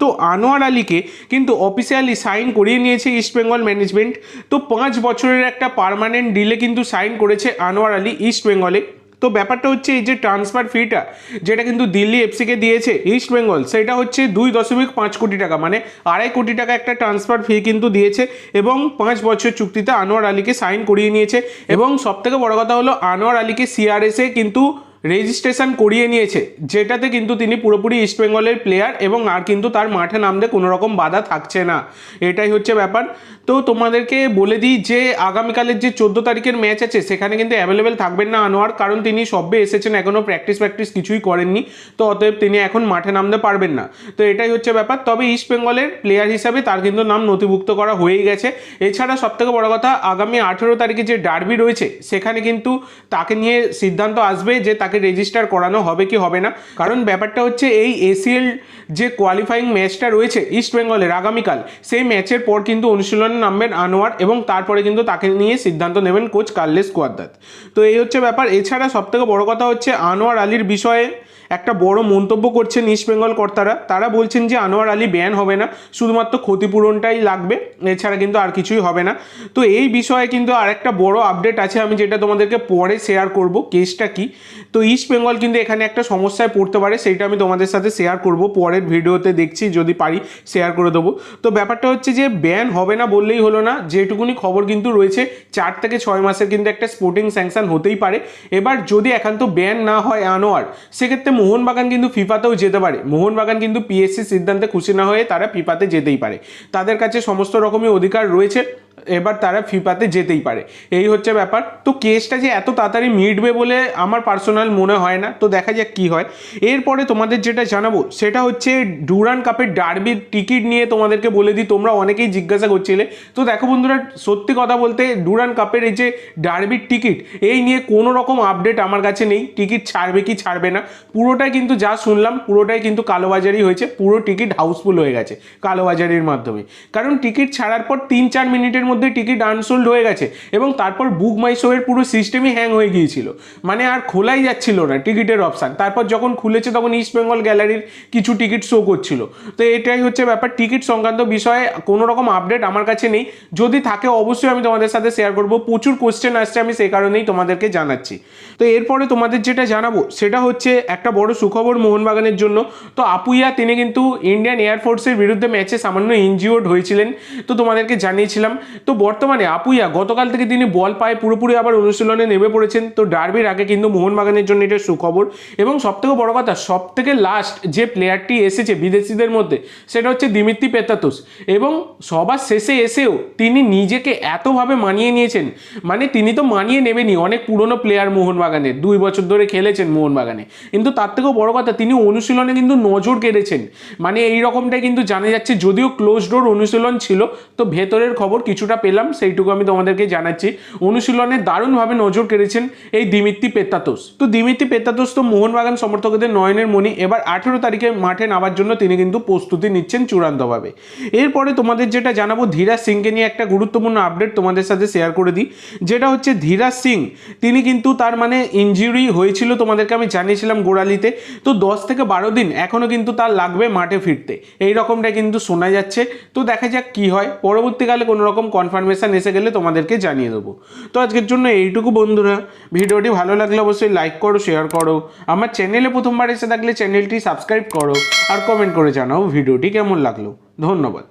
তো আনোয়ার আলীকে কিন্তু অফিসিয়ালি সাইন করিয়ে নিয়েছে ইস্ট বেঙ্গল ম্যানেজমেন্ট তো পাঁচ বছরের একটা পার্মানেন্ট ডিলে কিন্তু সাইন করেছে আনোয়ার আলী ইস্ট বেঙ্গলে তো ব্যাপারটা হচ্ছে এই যে ট্রান্সফার ফিটা যেটা কিন্তু দিল্লি এফসিকে দিয়েছে ইস্ট বেঙ্গল সেটা হচ্ছে দুই দশমিক পাঁচ কোটি টাকা মানে আড়াই কোটি টাকা একটা ট্রান্সফার ফি কিন্তু দিয়েছে এবং পাঁচ বছর চুক্তিতে আনোয়ার আলীকে সাইন করিয়ে নিয়েছে। এবং সবথেকে বড় কথা হলো, আনোয়ার আলীকে সিআরএসে কিন্তু রেজিস্ট্রেশন করিয়ে নিয়েছে, যেটাতে কিন্তু তিনি পুরোপুরি ইস্ট বেঙ্গলের প্লেয়ার এবং আর কিন্তু তার মাঠে নামতে কোনো রকম বাধা থাকছে না। এটাই হচ্ছে ব্যাপার। তো তোমাদেরকে বলে দিই যে, আগামীকালের যে চোদ্দ তারিখের ম্যাচ আছে, সেখানে কিন্তু অ্যাভেলেবেল থাকবেন না আনোয়ার, কারণ তিনি সবে এসেছেন এখনও প্র্যাকটিস প্র্যাকটিস কিছুই করেননি, তো অতএব তিনি এখন মাঠে নামতে পারবেন না। তো এটাই হচ্ছে ব্যাপার। তবে ইস্ট বেঙ্গলের প্লেয়ার হিসাবে তার কিন্তু নাম নথিভুক্ত করা হয়েই গেছে। এছাড়া সবথেকে বড় কথা, আগামী আঠেরো তারিখে যে ডার্বি রয়েছে, সেখানে কিন্তু তাকে নিয়ে সিদ্ধান্ত আসবে যে তাকে রেজিস্টার করানো হবে কি হবে না? কারণ ব্যাপারটা হচ্ছে এই এসিএল যে কোয়ালিফাইং ম্যাচটা রয়েছে ইস্টবেঙ্গলের আগামীকাল, সেই ম্যাচের পর কিন্তু অনুশীলনে নামবেন আনোয়ার এবং তারপরে কিন্তু তাকে নিয়ে সিদ্ধান্ত নেবেন কোচ কার্লেস কোয়াদ্দাত। তো এই হচ্ছে ব্যাপার। এছাড়া সবথেকে বড় কথা হচ্ছে আনোয়ার আলীর বিষয়ে একটা বড় মন্তব্য করছেন ইস্ট বেঙ্গল কর্তারা। তারা বলছেন যে আনোয়ার আলী ব্যান হবে না, শুধুমাত্র ক্ষতিপূরণটাই লাগবে, এছাড়া কিন্তু আর কিছুই হবে না। তো এই বিষয়ে কিন্তু আরেকটা বড় আপডেট আছে, আমি যেটা তোমাদেরকে পরে শেয়ার করব কেসটা কি? তো ইস্ট বেঙ্গল কিন্তু এখানে একটা সমস্যায় পড়তে পারে সেইটা আমি তোমাদের সাথে শেয়ার করব, পরের ভিডিওতে দেখছি, যদি পারি শেয়ার করে দেবো। তো ব্যাপারটা হচ্ছে যে ব্যান হবে না বললেই হলো না, যেটুকুনি খবর কিন্তু রয়েছে, চার থেকে ছয় মাসের কিন্তু একটা স্পোর্টিং স্যাংশন হতেই পারে। এবার যদি একান্ত ব্যান না হয় আনোয়ার, সেক্ষেত্রে মোহনবাগান কিন্তু ফিফাতেও যেতে পারে। মোহনবাগান কিন্তু পিএসসি সিদ্ধান্তে খুশি না হয়ে তারা ফিফাতে যেতেই পারে। তাদের কাছে সমস্ত রকমই অধিকার রয়েছে। এবার তারা ফিফাতে যেতেই পারে। এই হচ্ছে ব্যাপার। তো কেসটা যে এত তাড়াতাড়ি মিটবে বলে আমার পার্সোনাল মনে হয় না। তো দেখা যাক কী হয়। এরপরে তোমাদের যেটা জানাব, সেটা হচ্ছে ডুরান কাপের ডার্বির টিকিট নিয়ে তোমাদেরকে বলে দিই। তোমরা অনেকেই জিজ্ঞাসা করছিলে। তো দেখো বন্ধুরা, সত্যি কথা বলতে ডুরান কাপের এই যে ডার্বির টিকিট, এই নিয়ে কোনো রকম আপডেট আমার কাছে নেই। টিকিট ছাড়বে কি ছাড়বে না। পুরোটাই কিন্তু যা শুনলাম, পুরোটাই কিন্তু কালোবাজারি হয়েছে। পুরো টিকিট হাউসফুল হয়ে গেছে কালোবাজারির মাধ্যমে। কারণ টিকিট ছাড়ার পর তিন চার মিনিটের মধ্যে টিকিট আনসোল্ড হয়ে গেছে এবং তারপর বুক মাই শোয়ের পুরো সিস্টেমই হ্যাং হয়ে গিয়েছিল। মানে আর খোলাই যাচ্ছিল না টিকিটের অপশান তারপর যখন খুলেছে তখন ইস্ট বেঙ্গল গ্যালারির কিছু টিকিট শো করছিল। তো এটাই হচ্ছে ব্যাপার। টিকিট সংক্রান্ত বিষয়ে কোনো রকম আপডেট আমার কাছে নেই। যদি থাকে অবশ্যই আমি তোমাদের সাথে শেয়ার করব। প্রচুর কোশ্চেন আসছে, আমি সেই কারণেই তোমাদেরকে জানাচ্ছি। তো এরপরে তোমাদের যেটা জানাব, সেটা হচ্ছে একটা বড় সুখবর মোহনবাগানের জন্য। তো আপুইয়া, তিনি কিন্তু ইন্ডিয়ান এয়ারফোর্সের বিরুদ্ধে ম্যাচে সামান্য ইনজিওর্ড হয়েছিলেন। তো তোমাদেরকে জানিয়েছিলাম তো বর্তমানে আপুইয়া গতকাল থেকে তিনি বল পায় পুরোপুরি আবার অনুশীলনে নেমে পড়েছেন। তো ডার্বির আগে কিন্তু মোহনবাগানের জন্য এটা সুখবর। এবং সবথেকে বড় কথা, সবথেকে লাস্ট যে প্লেয়ারটি এসেছে বিদেশিদের মধ্যে, সেটা হচ্ছে দিমিত্রি পেতাতুস এবং সবার শেষে এসেও তিনি নিজেকে এতভাবে মানিয়ে নিয়েছেন মানে তিনি তো মানিয়ে নেবেনি অনেক পুরনো প্লেয়ার মোহনবাগানের দুই বছর ধরে খেলেছেন মোহনবাগানে। কিন্তু তার থেকেও বড় কথা, তিনি অনুশীলনে কিন্তু নজর কেড়েছেন। মানে এই রকমটাই কিন্তু জানা যাচ্ছে, যদিও ক্লোজ ডোর অনুশীলন ছিল, তো ভেতরের খবর কিছুটা পেলাম, সেইটুকু আমি তোমাদেরকে জানাচ্ছি। অনুশীলনে দারুণভাবে নজর কেড়েছেন এই দিমিত্রি পেত্তাতোস তো দিমিত্তি পেত্তাতোস তো মোহনবাগান সমর্থকদের নয়নের মণি, এবার আঠেরো তারিখে মাঠে নামার জন্য তিনি কিন্তু প্রস্তুতি নিচ্ছেন চূড়ান্তভাবে। এরপরে তোমাদের যেটা জানাব, ধীরাজ সিংকে নিয়ে একটা গুরুত্বপূর্ণ আপডেট তোমাদের সাথে শেয়ার করে দিই। যেটা হচ্ছে ধীরাজ সিং, তিনি কিন্তু তার মানে ইঞ্জুরি হয়েছিল তোমাদেরকে আমি জানিয়েছিলাম গোড়ালিতে। তো দশ থেকে বারো দিন এখনও কিন্তু তার লাগবে মাঠে ফিরতে। এই রকমটা কিন্তু শোনা যাচ্ছে। তো দেখা যাক কি হয়। পরবর্তীকালে কোনো রকম কনফার্মেশন এসে গেলে তোমাদেরকে জানিয়ে দেবো। তো আজকের জন্য এইটুকু বন্ধুরা। ভিডিওটি ভালো লাগলে অবশ্যই লাইক করো শেয়ার করো। আমার চ্যানেলে প্রথমবার এসে থাকলে চ্যানেলটি সাবস্ক্রাইব করো আর কমেন্ট করে জানাও ভিডিওটি কেমন লাগল। ধন্যবাদ।